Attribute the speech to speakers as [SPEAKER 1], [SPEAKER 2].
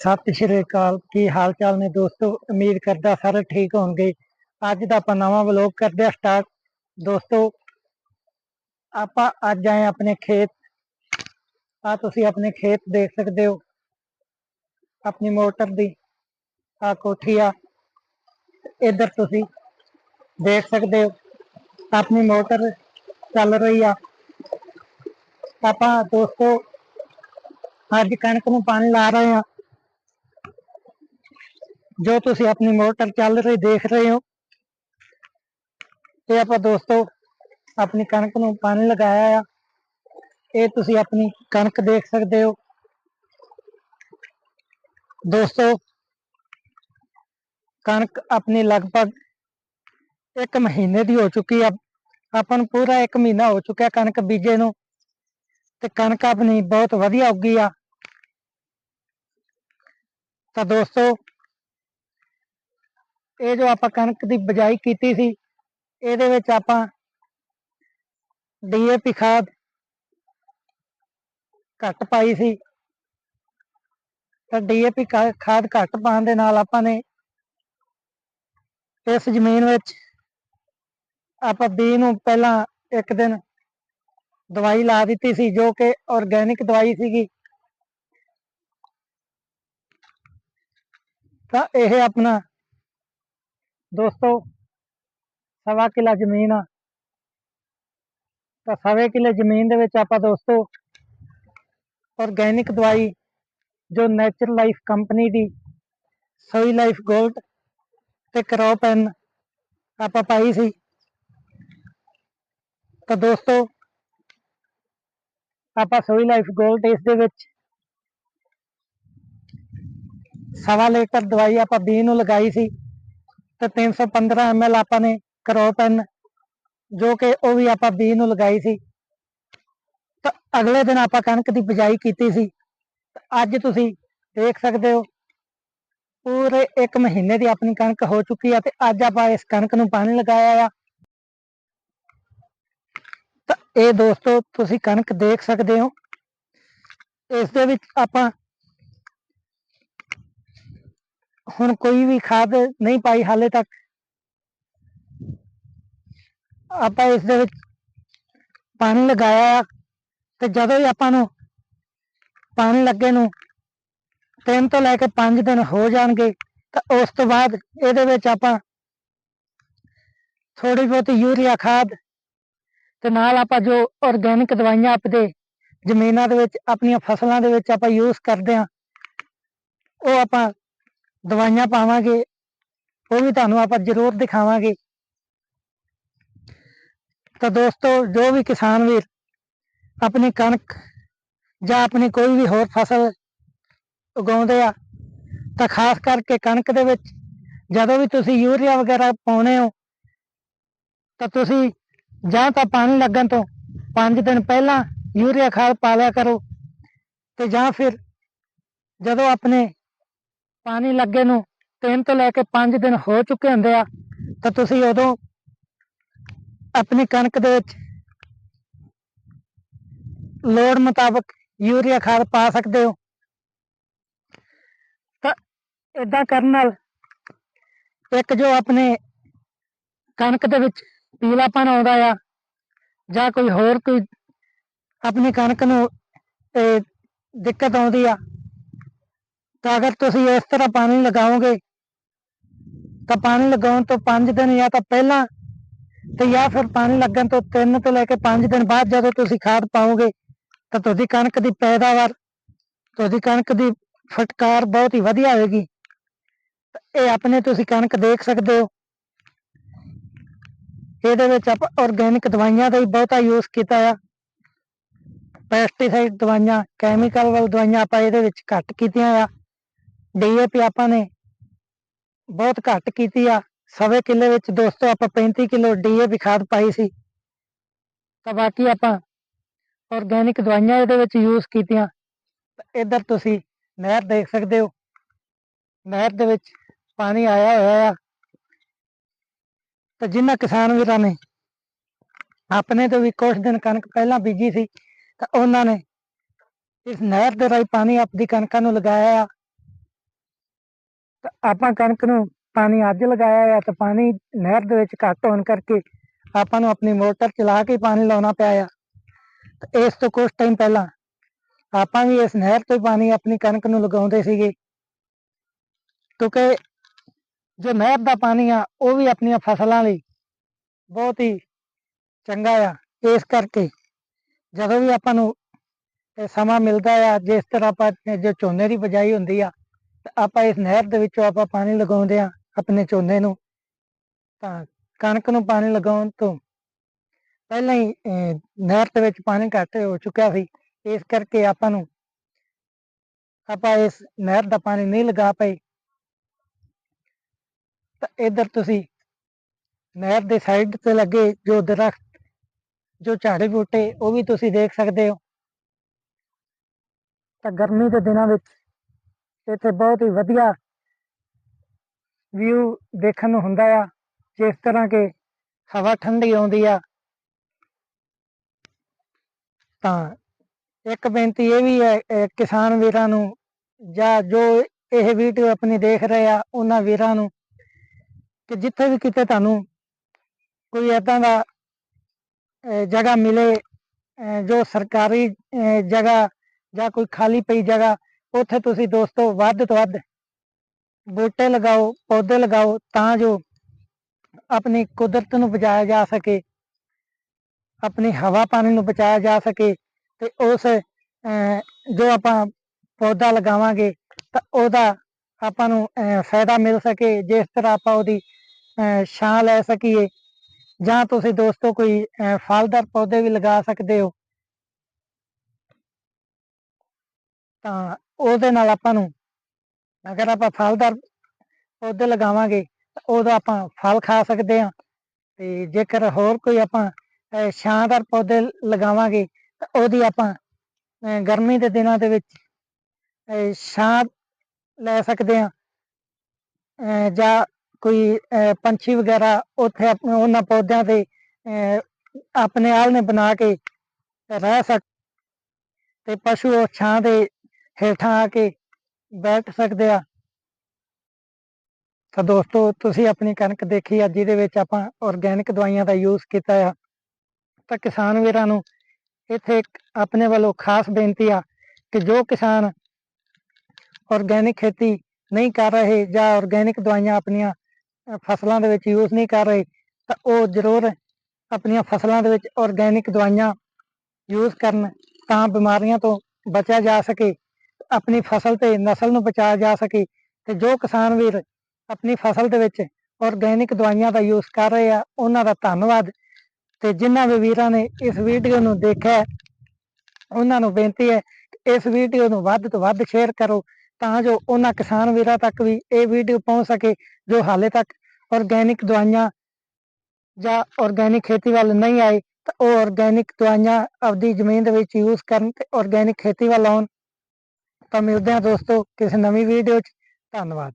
[SPEAKER 1] ਸਤਿ ਸ਼੍ਰੀ ਅਕਾਲ, ਕੀ ਹਾਲ ਚਾਲ ਨੇ ਦੋਸਤੋ? ਉਮੀਦ ਕਰਦਾ ਸਾਰੇ ਠੀਕ ਹੋਣਗੇ। ਅੱਜ ਦਾ ਆਪਾਂ ਨਵਾਂ ਵਲੌਗ ਕਰਦੇ ਆ ਸਟਾਰਟ ਦੋਸਤੋ, ਆਪਾਂ ਅੱਜ ਆਏ ਆਪਣੇ ਖੇਤ। ਆ ਤੁਸੀਂ ਆਪਣੇ ਖੇਤ ਦੇਖ ਸਕਦੇ ਹੋ। ਆਪਣੀ ਮੋਟਰ ਦੀ ਆ ਕੋਠੀ ਆ। ਇੱਧਰ ਤੁਸੀਂ ਦੇਖ ਸਕਦੇ ਹੋ, ਆਪਣੀ ਮੋਟਰ ਚੱਲ ਰਹੀ ਆ। ਆਪਾਂ ਦੋਸਤੋ, ਅੱਜ ਕਣਕ ਨੂੰ ਪਾਣੀ ਲਾ ਰਹੇ ਆ ਜੋ ਤੁਸੀਂ ਆਪਣੀ ਮੋਟਰ ਚੱਲ ਰਹੀ ਦੇਖ ਰਹੇ ਹੋ, ਇਹ ਆਪਾਂ ਦੋਸਤੋ ਆਪਣੀ ਕਣਕ ਨੂੰ ਪਾਣੀ ਲਗਾਇਆ ਆ। ਇਹ ਤੁਸੀਂ ਆਪਣੀ ਕਣਕ ਦੇਖ ਸਕਦੇ ਹੋ। ਦੋਸਤੋ, ਕਣਕ ਆਪਣੀ ਲਗਭਗ ਇੱਕ ਮਹੀਨੇ ਦੀ ਹੋ ਚੁੱਕੀ ਆ। ਆਪਾਂ ਨੂੰ ਪੂਰਾ ਇੱਕ ਮਹੀਨਾ ਹੋ ਚੁੱਕਿਆ ਕਣਕ ਬੀਜੇ ਨੂੰ। ਤੇ ਕਣਕ ਆਪਣੀ ਬਹੁਤ ਵਧੀਆ ਉੱਗੀ ਆ। ਤਾਂ ਦੋਸਤੋ ਇਹ ਜੋ ਆਪਾਂ ਕਣਕ ਦੀ ਬਜਾਈ ਕੀਤੀ ਸੀ, ਇਹਦੇ ਵਿੱਚ ਆਪਾਂ ਡੀਏਪੀ ਖਾਦ ਘੱਟ ਪਾਈ ਸੀ। ਤਾਂ ਡੀਏਪੀ ਖਾਦ ਘੱਟ ਪਾਉਣ ਦੇ ਨਾਲ ਆਪਾਂ ਨੇ ਇਸ ਜ਼ਮੀਨ ਵਿੱਚ ਆਪਾਂ ਬੀ ਨੂੰ ਪਹਿਲਾਂ ਇੱਕ ਦਿਨ ਦਵਾਈ ਲਾ ਦਿੱਤੀ ਸੀ, ਜੋ ਕਿ ਆਰਗੈਨਿਕ ਦਵਾਈ ਸੀਗੀ। ਤਾਂ ਇਹ ਆਪਣਾ ਦੋਸਤੋ, ਸਵਾ ਕਿਲਾ ਜ਼ਮੀਨ ਆ। ਤਾਂ ਸਵੇ ਕਿਲੇ ਜ਼ਮੀਨ ਦੇ ਵਿੱਚ ਆਪਾਂ ਦੋਸਤੋ ਆਰਗੈਨਿਕ ਦਵਾਈ, ਜੋ ਨੇਚਰ ਲਾਈਫ ਕੰਪਨੀ ਦੀ ਸੋਈ ਲਾਈਫ ਗੋਲਡ ਤੇ ਕਰੋਪ ਐਨ ਆਪਾਂ ਪਾਈ ਸੀ। ਤਾਂ ਦੋਸਤੋ, ਆਪਾਂ ਸੋਈ ਲਾਈਫ ਗੋਲਡ ਇਸ ਦੇ ਵਿੱਚ ਸਵਾ ਲੀਟਰ ਦਵਾਈ ਆਪਾਂ ਬੀ ਨੂੰ ਲਗਾਈ ਸੀ। ਤੇ 315 ml ਆਪਾਂ ਨੇ ਕਰੋਪਨ ਜੋ ਕਿ ਉਹ ਵੀ ਆਪਾਂ ਬੀ ਨੂੰ ਲਗਾਈ ਸੀ। ਤਾਂ ਅਗਲੇ ਦਿਨ ਆਪਾਂ ਕਣਕ ਦੀ ਬਿਜਾਈ ਕੀਤੀ ਸੀ। ਅੱਜ ਤੁਸੀਂ ਦੇਖ ਸਕਦੇ ਹੋ, ਪੂਰੇ 1 ਮਹੀਨੇ ਦੀ ਆਪਣੀ ਕਣਕ ਹੋ ਚੁੱਕੀ ਆ ਤੇ ਅੱਜ ਆਪਾਂ ਇਸ ਕਣਕ ਨੂੰ ਪਾਣੀ ਲਗਾਇਆ ਆ। ਤਾਂ ਇਹ ਦੋਸਤੋ, ਤੁਸੀਂ ਕਣਕ ਦੇਖ ਸਕਦੇ ਹੋ। ਇਸ ਦੇ ਵਿੱਚ ਆਪਾਂ ਹੁਣ ਕੋਈ ਵੀ ਖਾਦ ਨਹੀਂ ਪਾਈ ਹਾਲੇ ਤੱਕ। ਆਪਾਂ ਇਸ ਦੇ ਵਿੱਚ ਪਾਣੀ ਲਗਾਇਆ ਤੇ ਜਦੋਂ ਹੀ ਆਪਾਂ ਨੂੰ ਪਾਣੀ ਲੱਗੇ ਨੂੰ ਤਿੰਨ ਤੋਂ ਲੈ ਕੇ 5 ਦਿਨ ਹੋ ਜਾਣਗੇ ਤਾਂ ਉਸ ਤੋਂ ਬਾਅਦ ਇਹਦੇ ਵਿੱਚ ਆਪਾਂ ਥੋੜੀ ਬਹੁਤੀ ਯੂਰੀਆ ਖਾਦ ਤੇ ਨਾਲ ਆਪਾਂ ਜੋ ਆਰਗੈਨਿਕ ਦਵਾਈਆਂ ਆਪਦੇ ਜ਼ਮੀਨਾਂ ਦੇ ਵਿੱਚ ਆਪਣੀਆਂ ਫਸਲਾਂ ਦੇ ਵਿੱਚ ਆਪਾਂ ਯੂਜ਼ ਕਰਦੇ ਆ ਉਹ ਆਪਾਂ ਦਵਾਈਆਂ ਪਾਵਾਂਗੇ, ਉਹ ਵੀ ਤੁਹਾਨੂੰ ਆਪਾਂ ਜ਼ਰੂਰ ਦਿਖਾਵਾਂਗੇ। ਤਾਂ ਦੋਸਤੋ, ਜੋ ਵੀ ਕਿਸਾਨ ਵੀਰ ਆਪਣੀ ਕਣਕ ਜਾਂ ਆਪਣੀ ਕੋਈ ਵੀ ਹੋਰ ਫਸਲ ਉਗਾਉਂਦੇ ਆ, ਤਾਂ ਖਾਸ ਕਰਕੇ ਕਣਕ ਦੇ ਵਿੱਚ ਜਦੋਂ ਵੀ ਤੁਸੀਂ ਯੂਰੀਆ ਵਗੈਰਾ ਪਾਉਣੇ ਹੋ, ਤਾਂ ਤੁਸੀਂ ਜਾਂ ਤਾਂ ਪਾਣੀ ਲੱਗਣ ਤੋਂ 5 ਦਿਨ ਪਹਿਲਾਂ ਯੂਰੀਆ ਖਾਦ ਪਾ ਲਿਆ ਕਰੋ ਤੇ ਜਾਂ ਫਿਰ ਜਦੋਂ ਆਪਣੇ ਪਾਣੀ ਲੱਗੇ ਨੂੰ ਤਿੰਨ ਤੋਂ ਲੈ ਕੇ 5 ਦਿਨ ਹੋ ਚੁੱਕੇ ਹੁੰਦੇ ਆ, ਤਾਂ ਤੁਸੀਂ ਉਦੋਂ ਆਪਣੀ ਕਣਕ ਦੇ ਵਿੱਚ ਲੋੜ ਮੁਤਾਬਕ ਯੂਰੀਆ ਖਾਦ ਪਾ ਸਕਦੇ ਹੋ। ਤਾਂ ਇਦਾਂ ਕਰਨ ਨਾਲ ਇੱਕ ਜੋ ਆਪਣੇ ਕਣਕ ਦੇ ਵਿੱਚ ਪੀਲਾਪਨ ਆਉਂਦਾ ਆ, ਜਾਂ ਕੋਈ ਹੋਰ ਕੋਈ ਆਪਣੀ ਕਣਕ ਨੂੰ ਦਿੱਕਤ ਆਉਂਦੀ ਆ ਤਾਂ ਅਗਰ ਤੁਸੀਂ ਇਸ ਤਰ੍ਹਾਂ ਪਾਣੀ ਲਗਾਓਗੇ, ਤਾਂ ਪਾਣੀ ਲਗਾਉਣ ਤੋਂ 5 ਦਿਨ ਜਾਂ ਤਾਂ ਪਹਿਲਾਂ ਤੇ ਜਾਂ ਫਿਰ ਪਾਣੀ ਲੱਗਣ ਤੋਂ 3 ਤੋਂ ਲੈ ਕੇ 5 ਦਿਨ ਬਾਅਦ ਜਦੋਂ ਤੁਸੀਂ ਖਾਦ ਪਾਓਗੇ, ਤਾਂ ਤੁਹਾਡੀ ਕਣਕ ਦੀ ਪੈਦਾਵਾਰ, ਤੁਹਾਡੀ ਕਣਕ ਦੀ ਫਟਕਾਰ ਬਹੁਤ ਹੀ ਵਧੀਆ ਹੋਏਗੀ। ਇਹ ਆਪਣੇ ਤੁਸੀਂ ਕਣਕ ਦੇਖ ਸਕਦੇ ਹੋ। ਇਹਦੇ ਵਿੱਚ ਆਪਾਂ ਆਰਗੈਨਿਕ ਦਵਾਈਆਂ ਦਾ ਹੀ ਬਹੁਤਾ ਯੂਜ਼ ਕੀਤਾ ਆ। ਪੈਸਟੀਸਾਈਡ ਦਵਾਈਆਂ ਕੈਮੀਕਲ ਵਾਲ ਦਵਾਈਆਂ ਆਪਾਂ ਇਹਦੇ ਵਿੱਚ ਘੱਟ ਕੀਤੀਆਂ ਆ। ਡੀਏਪੀ ਆਪਾਂ ਨੇ ਬਹੁਤ ਘੱਟ ਕੀਤੀ ਆ। ਸਵੇ ਕਿੱਲੇ ਵਿੱਚ ਦੋਸਤੋ ਆਪਾਂ 35 ਕਿਲੋ ਡੀਏਪੀ ਖਾਦ ਪਾਈ ਸੀ। ਤਾਂ ਬਾਕੀ ਆਪਾਂ ਆਰਗੈਨਿਕ ਦਵਾਈਆਂ ਇਹਦੇ ਵਿੱਚ ਯੂਜ਼ ਕੀਤੀਆਂ। ਇੱਧਰ ਤੁਸੀਂ ਨਹਿਰ ਦੇਖ ਸਕਦੇ ਹੋ। ਨਹਿਰ ਦੇ ਵਿੱਚ ਪਾਣੀ ਆਇਆ ਹੋਇਆ ਆ। ਤਾਂ ਜਿਨ੍ਹਾਂ ਕਿਸਾਨ ਵੀਰਾਂ ਨੇ ਆਪਣੇ ਤੋਂ ਵੀ ਕੁਝ ਦਿਨ ਕਣਕ ਪਹਿਲਾਂ ਬੀਜੀ ਸੀ, ਤਾਂ ਉਹਨਾਂ ਨੇ ਇਸ ਨਹਿਰ ਦੇ ਰਾਹੀਂ ਪਾਣੀ ਆਪਦੀ ਕਣਕਾਂ ਨੂੰ ਲਗਾਇਆ ਆ। ਆਪਾਂ ਕਣਕ ਨੂੰ ਪਾਣੀ ਅੱਜ ਲਗਾਇਆ ਆ ਤਾਂ ਪਾਣੀ ਨਹਿਰ ਦੇ ਵਿੱਚ ਘੱਟ ਹੋਣ ਕਰਕੇ ਆਪਾਂ ਨੂੰ ਆਪਣੀ ਮੋਟਰ ਚਲਾ ਕੇ ਪਾਣੀ ਲਾਉਣਾ ਪਿਆ ਆ। ਇਸ ਤੋਂ ਕੁਝ ਟਾਈਮ ਪਹਿਲਾਂ ਆਪਾਂ ਵੀ ਇਸ ਨਹਿਰ ਤੋਂ ਹੀ ਪਾਣੀ ਆਪਣੀ ਕਣਕ ਨੂੰ ਲਗਾਉਂਦੇ ਸੀਗੇ। ਕਿਉਂਕਿ ਜੋ ਨਹਿਰ ਦਾ ਪਾਣੀ ਆ, ਉਹ ਵੀ ਆਪਣੀਆਂ ਫਸਲਾਂ ਲਈ ਬਹੁਤ ਹੀ ਚੰਗਾ ਆ। ਇਸ ਕਰਕੇ ਜਦੋਂ ਵੀ ਆਪਾਂ ਨੂੰ ਸਮਾਂ ਮਿਲਦਾ ਆ, ਜਿਸ ਤਰ੍ਹਾਂ ਆਪਾਂ ਜੋ ਝੋਨੇ ਦੀ ਬਜਾਈ ਹੁੰਦੀ ਆ ਆਪਾਂ ਇਸ ਨਹਿਰ ਦੇ ਵਿੱਚੋਂ ਆਪਾਂ ਪਾਣੀ ਲਗਾਉਂਦੇ ਆ ਆਪਣੇ ਝੋਨੇ ਨੂੰ, ਤਾਂ ਕਣਕ ਨੂੰ ਪਾਣੀ ਲਗਾਉਣ ਤੋਂ ਪਹਿਲਾਂ ਹੀ ਨਹਿਰ ਦੇ ਵਿੱਚ ਪਾਣੀ ਘੱਟ ਹੋ ਚੁੱਕਿਆ ਸੀ, ਇਸ ਕਰਕੇ ਆਪਾਂ ਨੂੰ, ਆਪਾਂ ਇਸ ਨਹਿਰ ਦਾ ਪਾਣੀ ਨਹੀਂ ਲਗਾ ਪਏ। ਤਾਂ ਇਧਰ ਤੁਸੀਂ ਨਹਿਰ ਦੇ ਸਾਈਡ ਤੇ ਲੱਗੇ ਜੋ ਦਰਖਤ, ਜੋ ਝਾੜੇ ਬੂਟੇ, ਉਹ ਵੀ ਤੁਸੀਂ ਦੇਖ ਸਕਦੇ ਹੋ। ਤਾਂ ਗਰਮੀ ਦੇ ਦਿਨਾਂ ਵਿੱਚ ਇੱਥੇ ਬਹੁਤ ਹੀ ਵਧੀਆ ਵਿਊ ਦੇਖਣ ਨੂੰ ਹੁੰਦਾ ਆ ਜਿਸ ਤਰ੍ਹਾਂ ਕਿ ਹਵਾ ਠੰਡੀ ਆਉਂਦੀ ਆ, ਤਾਂ ਇੱਕ ਬੇਨਤੀ ਇਹ ਵੀ ਹੈ ਕਿਸਾਨ ਵੀਰਾਂ ਨੂੰ ਜਾਂ ਜੋ ਇਹ ਵੀਡੀਓ ਆਪਣੀ ਦੇਖ ਰਹੇ ਆ, ਉਹਨਾਂ ਵੀਰਾਂ ਨੂੰ ਕਿ ਜਿੱਥੇ ਵੀ ਕਿਤੇ ਤੁਹਾਨੂੰ ਕੋਈ ਏਦਾਂ ਦਾ ਜਗ੍ਹਾ ਮਿਲੇ ਜੋ ਸਰਕਾਰੀ ਜਗ੍ਹਾ ਜਾਂ ਕੋਈ ਖਾਲੀ ਪਈ ਜਗ੍ਹਾ ਉੱਥੇ ਤੁਸੀਂ ਦੋਸਤੋ ਵੱਧ ਤੋਂ ਵੱਧ ਬੂਟੇ ਲਗਾਓ ਪੌਦੇ ਲਗਾਓ ਤਾਂ ਜੋ ਆਪਣੀ ਕੁਦਰਤ ਨੂੰ ਬਚਾਇਆ ਜਾ ਸਕੇ ਆਪਣੀ ਹਵਾ ਪਾਣੀ ਨੂੰ ਬਚਾਇਆ ਜਾ ਸਕੇ ਤੇ ਉਸ ਅਹ, ਜੋ ਆਪਾਂ ਪੌਦਾ ਲਗਾਵਾਂਗੇ ਤਾਂ ਉਹਦਾ ਆਪਾਂ ਨੂੰ ਅਹ, ਫਾਇਦਾ ਮਿਲ ਸਕੇ ਜਿਸ ਤਰ੍ਹਾਂ ਆਪਾਂ ਉਹਦੀ ਅਹ, ਛਾਂ ਲੈ ਸਕੀਏ ਜਾਂ ਤੁਸੀਂ ਦੋਸਤੋ ਕੋਈ ਫਲਦਾਰ ਪੌਦੇ ਵੀ ਲਗਾ ਸਕਦੇ ਹੋ। ਤਾਂ ਉਹਦੇ ਨਾਲ ਆਪਾਂ ਨੂੰ ਅਗਰ ਆਪਾਂ ਫਲਦਾਰ ਪੌਦੇ ਲਗਾਵਾਂਗੇ ਤਾਂ ਉਹਦਾ ਆਪਾਂ ਫਲ ਖਾ ਸਕਦੇ ਹਾਂ। ਤੇ ਜੇਕਰ ਹੋਰ ਕੋਈ ਆਪਾਂ ਅਹ, ਛਾਂਦਾਰ ਪੌਦੇ ਲਗਾਵਾਂਗੇ ਤਾਂ ਉਹਦੀ ਆਪਾਂ ਗਰਮੀ ਦੇ ਦਿਨਾਂ ਦੇ ਵਿੱਚ ਛਾਂ ਲੈ ਸਕਦੇ ਹਾਂ। ਜਾਂ ਕੋਈ ਅਹ, ਪੰਛੀ ਵਗੈਰਾ ਉੱਥੇ ਆਪਣੇ ਉਹਨਾਂ ਪੌਦਿਆਂ ਤੇ ਅਹ, ਆਪਣੇ ਆਲ੍ਹਣੇ ਬਣਾ ਕੇ ਰਹਿ ਸਕ ਤੇ ਪਸ਼ੂ ਉਹ ਛਾਂ ਦੇ ਹੇਠਾਂ ਆ ਕੇ ਬੈਠ ਸਕਦੇ ਆ। ਤਾਂ ਦੋਸਤੋ, ਤੁਸੀਂ ਆਪਣੀ ਕਣਕ ਦੇਖੀ ਆ ਜਿਹਦੇ ਵਿੱਚ ਆਪਾਂ ਆਰਗੈਨਿਕ ਦਵਾਈਆਂ ਦਾ ਯੂਜ਼ ਕੀਤਾ ਆ। ਤਾਂ ਕਿਸਾਨ ਵੀਰਾਂ ਨੂੰ ਇੱਥੇ ਆਪਣੇ ਵੱਲੋਂ ਖਾਸ ਬੇਨਤੀ ਆ ਕਿ ਜੋ ਕਿਸਾਨ ਆਰਗੈਨਿਕ ਖੇਤੀ ਨਹੀਂ ਕਰ ਰਹੇ ਜਾਂ ਆਰਗੈਨਿਕ ਦਵਾਈਆਂ ਆਪਣੀਆਂ ਫਸਲਾਂ ਦੇ ਵਿੱਚ ਯੂਜ਼ ਨਹੀਂ ਕਰ ਰਹੇ, ਤਾਂ ਉਹ ਜ਼ਰੂਰ ਆਪਣੀਆਂ ਫਸਲਾਂ ਦੇ ਵਿੱਚ ਆਰਗੈਨਿਕ ਦਵਾਈਆਂ ਯੂਜ਼ ਕਰਨ ਤਾਂ ਬਿਮਾਰੀਆਂ ਤੋਂ ਬਚਿਆ ਜਾ ਸਕੇ। ਆਪਣੀ ਫਸਲ ਤੇ ਨਸਲ ਨੂੰ ਬਚਾਇਆ ਜਾ ਸਕੇ ਤੇ ਜੋ ਕਿਸਾਨ ਵੀਰ ਆਪਣੀ ਫਸਲ ਦੇ ਵਿੱਚ ਆਰਗੈਨਿਕ ਦਵਾਈਆਂ ਦਾ ਯੂਜ਼ ਕਰ ਰਹੇ ਆ, ਉਹਨਾਂ ਦਾ ਧੰਨਵਾਦ। ਤੇ ਜਿਨ੍ਹਾਂ ਵੀ ਵੀਰਾਂ ਨੇ ਇਸ ਵੀਡੀਓ ਨੂੰ ਦੇਖਿਆ ਉਹਨਾਂ ਨੂੰ ਬੇਨਤੀ ਹੈ ਇਸ ਵੀਡੀਓ ਨੂੰ ਵੱਧ ਤੋਂ ਵੱਧ ਸ਼ੇਅਰ ਕਰੋ ਤਾਂ ਜੋ ਉਹਨਾਂ ਕਿਸਾਨ ਵੀਰਾਂ ਤੱਕ ਵੀ ਇਹ ਵੀਡੀਓ ਪਹੁੰਚ ਸਕੇ ਜੋ ਹਾਲੇ ਤੱਕ ਆਰਗੈਨਿਕ ਦਵਾਈਆਂ ਜਾਂ ਆਰਗੈਨਿਕ ਖੇਤੀ ਵੱਲ ਨਹੀਂ ਆਏ ਤਾਂ ਉਹ ਆਰਗੈਨਿਕ ਦਵਾਈਆਂ ਆਪਦੀ ਜ਼ਮੀਨ ਦੇ ਵਿੱਚ ਯੂਜ਼ ਕਰਨ ਤੇ ਆਰਗੈਨਿਕ ਖੇਤੀ ਵੱਲ ਆਉਣ ਤਾਂ ਮਿਲਦੇ ਹਾਂ ਦੋਸਤੋ ਕਿਸੇ ਨਵੀਂ ਵੀਡੀਓ 'ਚ। ਧੰਨਵਾਦ।